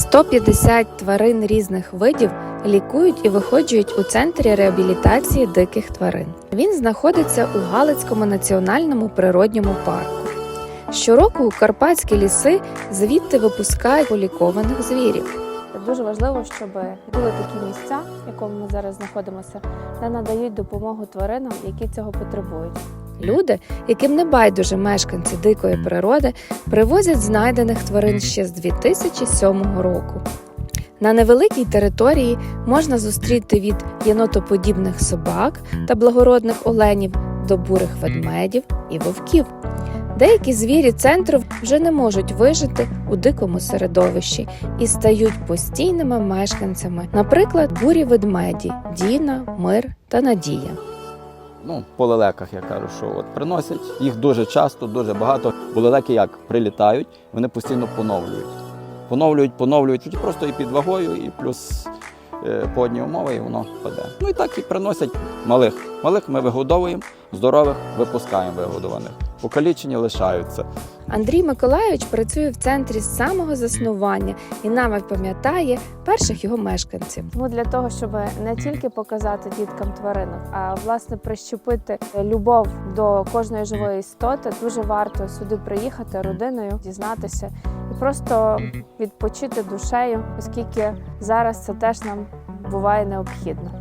150 тварин різних видів лікують і виходжують у центрі реабілітації диких тварин. Він знаходиться у Галицькому національному природньому парку. Щороку у карпатські ліси звідти випускають полікованих звірів. Дуже важливо, щоб були такі місця, в якому ми зараз знаходимося, де надають допомогу тваринам, які цього потребують. Люди, яким не байдуже мешканці дикої природи, привозять знайдених тварин ще з 2007 року. На невеликій території можна зустріти від єнотоподібних собак та благородних оленів до бурих ведмедів і вовків. Деякі звірі центру вже не можуть вижити у дикому середовищі і стають постійними мешканцями, наприклад, бурі ведмеді Діна, Мир та Надія. Ну, по лелеках я кажу, що от приносять їх дуже часто, дуже багато. Бо лелеки як прилітають, вони постійно поновлюють. Поновлюють, поновлюють просто і під вагою, і плюс е, погодні умови, і воно паде. Ну і так і приносять малих. Малих ми вигодовуємо, здорових випускаємо вигодованих. Покалічені лишаються. Андрій Миколайович працює в центрі з самого заснування і навіть пам'ятає перших його мешканців. Тому для того, щоб не тільки показати діткам тваринок, а власне прищепити любов до кожної живої істоти, дуже варто сюди приїхати родиною, дізнатися і просто відпочити душею, оскільки зараз це теж нам буває необхідно.